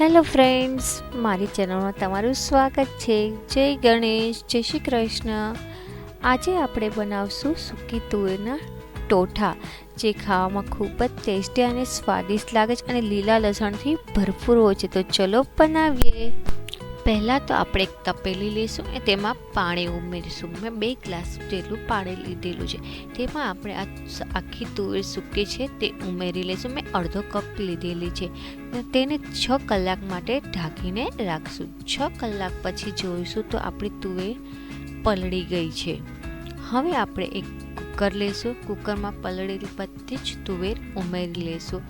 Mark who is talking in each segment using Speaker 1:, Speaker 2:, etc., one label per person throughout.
Speaker 1: Hello friends મારી ચેનલમાં તમારું સ્વાગત છે. જય ગણેશ, જય શ્રી કૃષ્ણ. આજે આપણે બનાવશું સૂકી તુવેરના ટોઠા. જે ખાવામાં ખૂબ જ ટેસ્ટી અને સ્વાદિષ્ટ લાગે છે અને લીલા લસણથી ભરપૂર હોય છે. તો ચલો બનાવીએ. પહેલાં તો આપણે એક તપેલી લઈશું અને તેમાં પાણી ઉમેરીશું. મેં બે ગ્લાસ જેટલું પાણી લીધેલું છે. તેમાં આપણે આ આખી તુવેર સૂકી છે તે ઉમેરી લઈશું. મેં અડધો કપ લીધેલી છે. તેને છ કલાક માટે ઢાંકીને રાખશું. છ કલાક પછી જોઈશું તો આપણી તુવેર પલળી ગઈ છે. હવે આપણે એક કુકર લઈશું. કુકરમાં પલળેલી બધી જ તુવેર ઉમેરી લઈશું.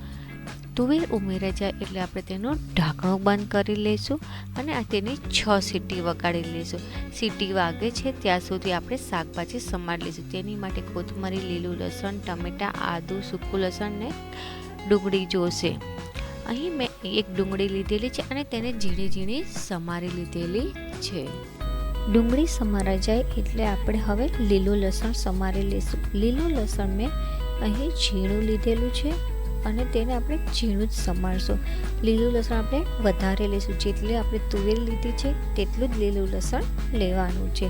Speaker 1: તુવેર ઉમેરાઈ જાય એટલે આપણે તેનું ઢાંકણું બંધ કરી લઈશું અને આ તેની છ સીટી વગાડી લઈશું. સીટી વાગે છે ત્યાં સુધી આપણે શાકભાજી સમારી લઈશું. તેની માટે કોથમરી, લીલું લસણ, ટમેટાં, આદું, સૂકું લસણ ને ડુંગળી જોશે. અહીં મેં એક ડુંગળી લીધેલી છે અને તેને ઝીણી ઝીણી સમારી લીધેલી છે. ડુંગળી સમારાઈ જાય એટલે આપણે હવે લીલું લસણ સમારી લઈશું. લીલું લસણ મેં અહીં ઝીણું લીધેલું છે. અને તેને આપણે ઝીણું જ સમારશું. લીલું લસણ આપણે વધારે લઈશું. જેટલી આપણે તુવેર લીધી છે, તેટલું જ લીલું લસણ લેવાનું છે.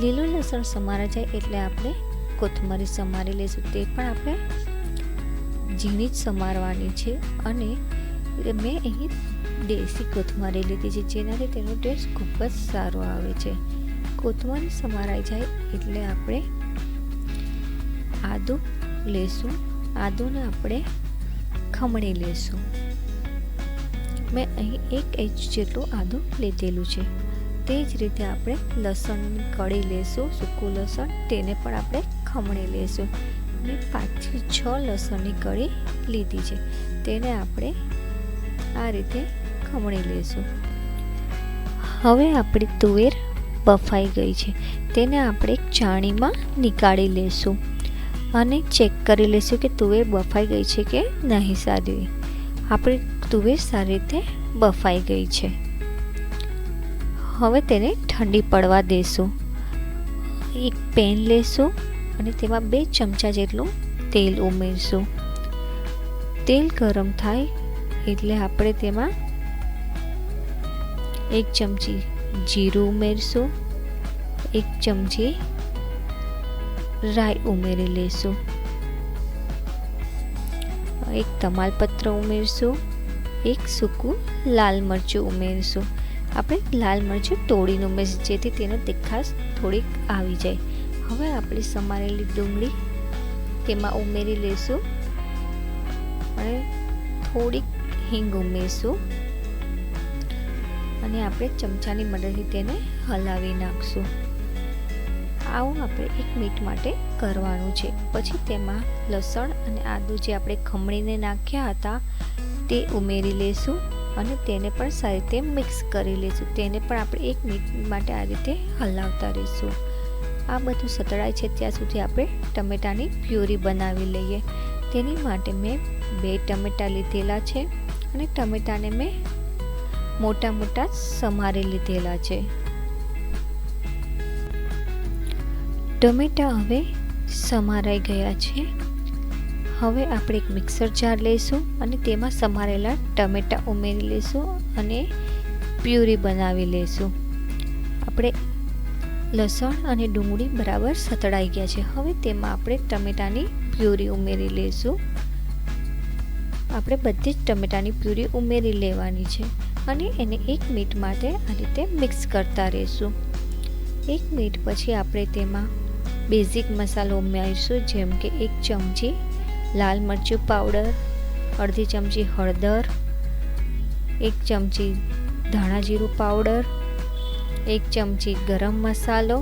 Speaker 1: લીલું લસણ સમારા જાય એટલે આપણે કોથમરી સમારી લઈશું. તે પણ આપણે ઝીણી જ સમારવાની છે અને મેં અહીં દેશી કોથમરી લીધી છે. જેનાથી તેનો ટેસ્ટ ખૂબ જ સારો આવે છે. કોથમરી સમારાઈ જાય એટલે આપણે આદું લેશું આદુને આપણે ખમણી લેશું. મેં અહીં એક ઇંચ જેટલું આદું લીધેલું છે. તે જ રીતે આપણે લસણની કળી લેશું, સૂકું લસણ, તેને પણ આપણે ખમણી લેશું. મેં પાંચથી છ લસણની કળી લીધી છે. તેને આપણે આ રીતે ખમણી લેશું. હવે આપણી તુવેર બફાઈ ગઈ છે. તેને આપણે ચાણીમાં નીકાળી લેશું. અને ચેક કરી લઈશું કે તુવેર બફાઈ ગઈ છે કે નહીં સારી. આપણી તુવેર સારી રીતે બફાઈ ગઈ છે. હવે તેને ઠંડી પડવા દેશું. એક પેન લેશું અને તેમાં બે ચમચા જેટલું તેલ ઉમેરશું. તેલ ગરમ થાય એટલે આપણે તેમાં એક ચમચી જીરું ઉમેરશું, એક ચમચી રાઈ ઉમેરી લઈશું એક તમાલપત્ર ઉમેરશું, એક સૂકું લાલ મરચું ઉમેરશું. આપણે લાલ મરચું તોડીને ઉમેરશું, જેથી તેનો તીખાશ થોડીક આવી જાય. હવે આપણે સમારેલી ડુંગળી તેમાં ઉમેરી લઈશું અને થોડીક હિંગ ઉમેરશું. અને આપણે ચમચાની મદદથી તેને હલાવી નાખશું. આવું આપણે એક મિનિટ માટે કરવાનું છે. પછી તેમાં લસણ અને આદું જે આપણે ખમણીને નાખ્યા હતા, તે ઉમેરી લઈશું અને તેને પણ સારી રીતે મિક્સ કરી લઈશું તેને પણ આપણે એક મિનિટ માટે આ રીતે હલાવતા રહીશું. આ બધું સતળાય છે ત્યાં સુધી આપણે ટમેટાની પ્યુરી બનાવી લઈએ. તેની માટે મેં બે ટમેટાં લીધેલા છે અને ટમેટાને મેં મોટા મોટા સમારી લીધેલા છે. ટમેટા હવે સમારાઈ ગયા છે. હવે આપણે એક મિક્સર જાર લઈશું અને તેમાં સમારેલા ટમેટા ઉમેરી લઈશું અને પ્યુરી બનાવી લઈશું. આપણે લસણ અને ડુંગળી બરાબર સતળાઈ ગયા છે. હવે તેમાં આપણે ટમેટાની પ્યુરી ઉમેરી લઈશું. આપણે બધી જ ટમેટાની પ્યુરી ઉમેરી લેવાની છે અને એને એક મિનિટ માટે આ રીતે મિક્સ કરતા રહીશું. એક મિનિટ પછી આપણે તેમાં બેઝિક મસાલો ઉમેરીશું, જેમ કે એક ચમચી લાલ મરચું પાવડર, અડધી ચમચી હળદર, એક ચમચી ધાણા જીરું પાવડર, એક ચમચી ગરમ મસાલો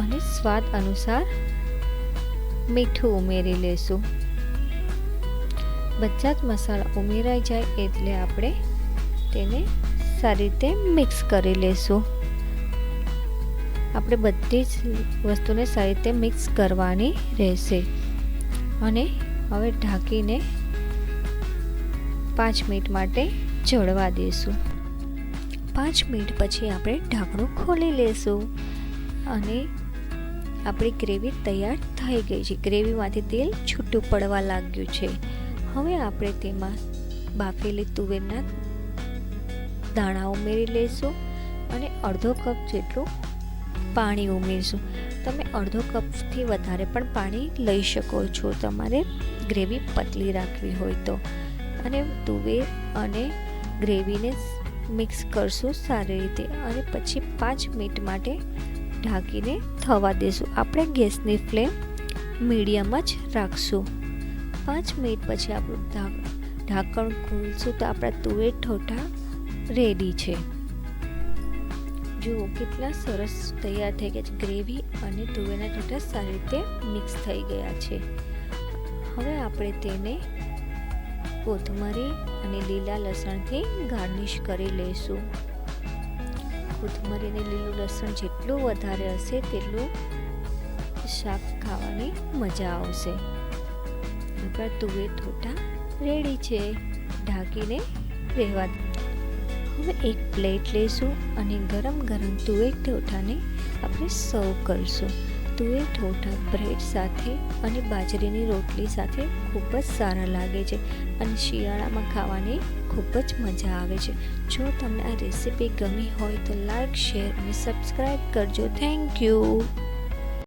Speaker 1: અને સ્વાદ અનુસાર મીઠું ઉમેરી લેશું. બધા જ મસાલા ઉમેરાઈ જાય એટલે આપણે તેને સારી રીતે મિક્સ કરી લેશું. આપણે બધી જ વસ્તુને સારી રીતે મિક્સ કરવાની રહેશે. અને હવે ઢાંકીને પાંચ મિનિટ માટે જળવા દઈશું. પાંચ મિનિટ પછી આપણે ઢાંકણું ખોલી લેશું. અને આપણી ગ્રેવી તૈયાર થઈ ગઈ છે. ગ્રેવીમાંથી તેલ છૂટું પડવા લાગ્યું છે. હવે આપણે તેમાં બાફેલી તુવેરના દાણા ઉમેરી લઈશું અને અડધો કપ જેટલું પાણી ઉમેરશું. તમે અડધો કપથી વધારે પણ પાણી લઈ શકો છો. તમારે ગ્રેવી પતલી રાખવી હોય તો. અને તુવેર અને ગ્રેવીને મિક્સ કરશું સારી રીતે. અને પછી પાંચ મિનિટ માટે ઢાંકીને થવા દેશું. આપણે ગેસની ફ્લેમ મીડિયમ જ રાખશું. પાંચ મિનિટ પછી આપણું ઢાંકણ ખોલશું તો આપણા તુવેર ઠોઠા રેડી છે. જુઓ, કેટલા સરસ તૈયાર થઈ ગયા છે. ગ્રેવી અને તુવેરના ઠોઠા સારી રીતે મિક્સ થઈ ગયા છે. હવે આપણે તેને કોથમરી અને લીલા લસણથી ગાર્નિશ કરી લઈશું. કોથમરી અને લીલું લસણ જેટલું વધારે હશે, તેટલું શાક ખાવાની મજા આવશે. આપણા તુવેર ઠોઠા રેડી છે. ઢાંકીને રહેવા હવે એક પ્લેટ લઈશું અને ગરમ ગરમ તુવેર ઠોઠાને આપણે સર્વ કરીશું. તુવેર ઠોઠા બ્રેડ સાથે અને બાજરીની રોટલી સાથે ખૂબ જ સારા લાગે છે અને શિયાળામાં ખાવાની ખૂબ જ મજા આવે છે. જો તમને આ રેસીપી ગમી હોય તો લાઈક, શેર અને સબસ્ક્રાઈબ કરજો. Thank you.